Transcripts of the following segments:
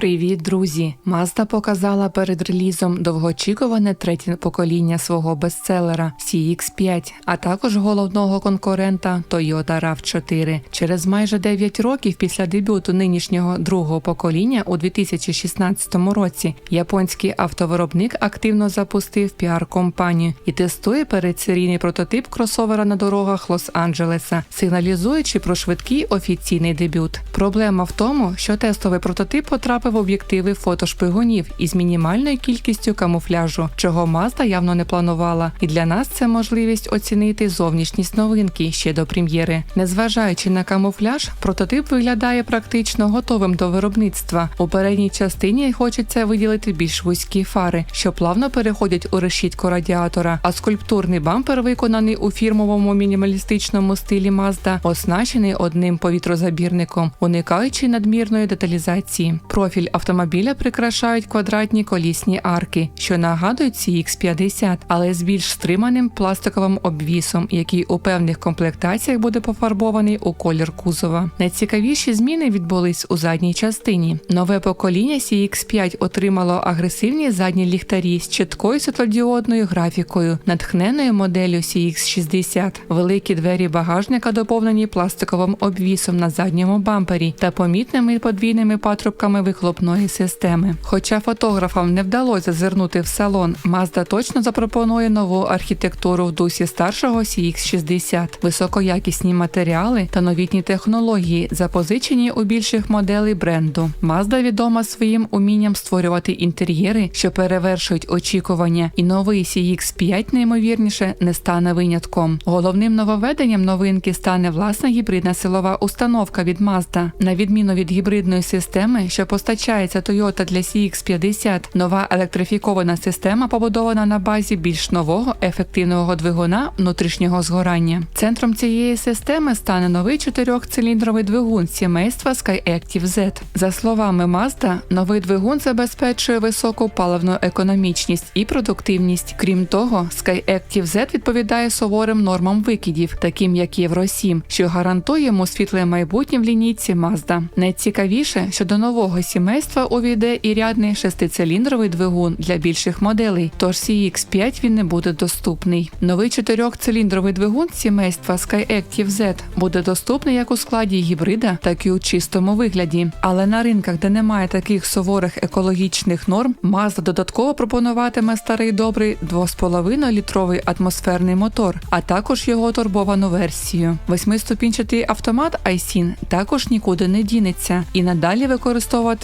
Привіт, друзі! Mazda показала перед релізом довгоочікуване третє покоління свого бестселера CX5, а також головного конкурента Toyota RAV4. Через майже 9 років після дебюту нинішнього другого покоління у 2016 році японський автовиробник активно запустив піар-компанію і тестує передсерійний прототип кросовера на дорогах Лос-Анджелеса, сигналізуючи про швидкий офіційний дебют. Проблема в тому, що тестовий прототип потрапив в об'єктиви фотошпигунів із мінімальною кількістю камуфляжу, чого Mazda явно не планувала, і для нас це можливість оцінити зовнішність новинки ще до прем'єри. Незважаючи на камуфляж, прототип виглядає практично готовим до виробництва. У передній частині хочеться виділити більш вузькі фари, що плавно переходять у решітку радіатора, а скульптурний бампер, виконаний у фірмовому мінімалістичному стилі Mazda, оснащений одним повітрозабірником, уникаючи надмірної деталізації. Профіль автомобіля прикрашають квадратні колісні арки, що нагадують CX-50, але з більш стриманим пластиковим обвісом, який у певних комплектаціях буде пофарбований у колір кузова. Найцікавіші зміни відбулись у задній частині. Нове покоління CX-5 отримало агресивні задні ліхтарі з чіткою світлодіодною графікою, натхненою моделлю CX-60. Великі двері багажника доповнені пластиковим обвісом на задньому бампері та помітними подвійними патрубками вихлопної системи. Хоча фотографам не вдалося зазирнути в салон, Mazda точно запропонує нову архітектуру в дусі старшого CX-60, високоякісні матеріали та новітні технології, запозичені у більших моделей бренду. Mazda відома своїм умінням створювати інтер'єри, що перевершують очікування, і новий CX-5 неймовірніше не стане винятком. Головним нововведенням новинки стане власна гібридна силова установка від Mazda. На відміну від гібридної системи, що постачається Toyota для CX-50, нова електрифікована система побудована на базі більш нового ефективного двигуна внутрішнього згорання. Центром цієї системи стане новий чотирьохциліндровий двигун сімейства SkyActiv Z. За словами Mazda, новий двигун забезпечує високу паливну економічність і продуктивність. Крім того, SkyActiv Z відповідає суворим нормам викидів, таким як Євро 7, що гарантує йому світле майбутнє в лінійці Mazda. Найцікавіше, що до нового сімейства увійде і рядний шестициліндровий двигун для більших моделей, тож CX5 він не буде доступний. Новий чотирьохциліндровий двигун сімейства SkyActiv Z буде доступний як у складі гібрида, так і у чистому вигляді. Але на ринках, де немає таких суворих екологічних норм, Mazda додатково пропонуватиме старий добрий 2,5 літровий атмосферний мотор, а також його турбовану версію. Восьмиступінчатий автомат iSyn також нікуди не дінеться і надалі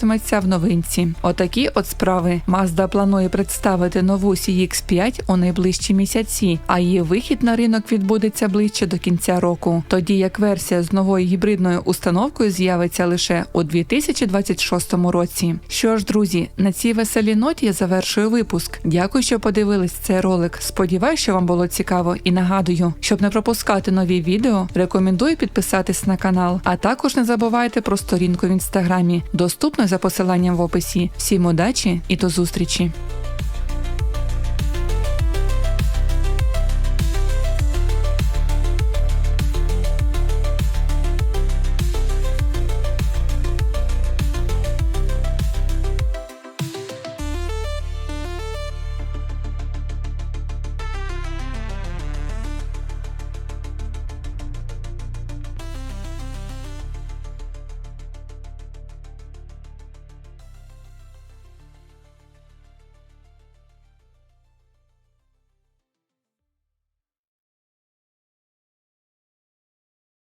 використовуватиметься в новинці. Отакі от справи. Mazda планує представити нову CX5 у найближчі місяці, а її вихід на ринок відбудеться ближче до кінця року. Тоді як версія з новою гібридною установкою з'явиться лише у 2026 році. Що ж, друзі, на цій веселій ноті я завершую випуск. Дякую, що подивились цей ролик. Сподіваюсь, що вам було цікаво і нагадую, щоб не пропускати нові відео, рекомендую підписатись на канал, а також не забувайте про сторінку в інстаграмі, доступну за посиланням в описі. Всім удачі і до зустрічі!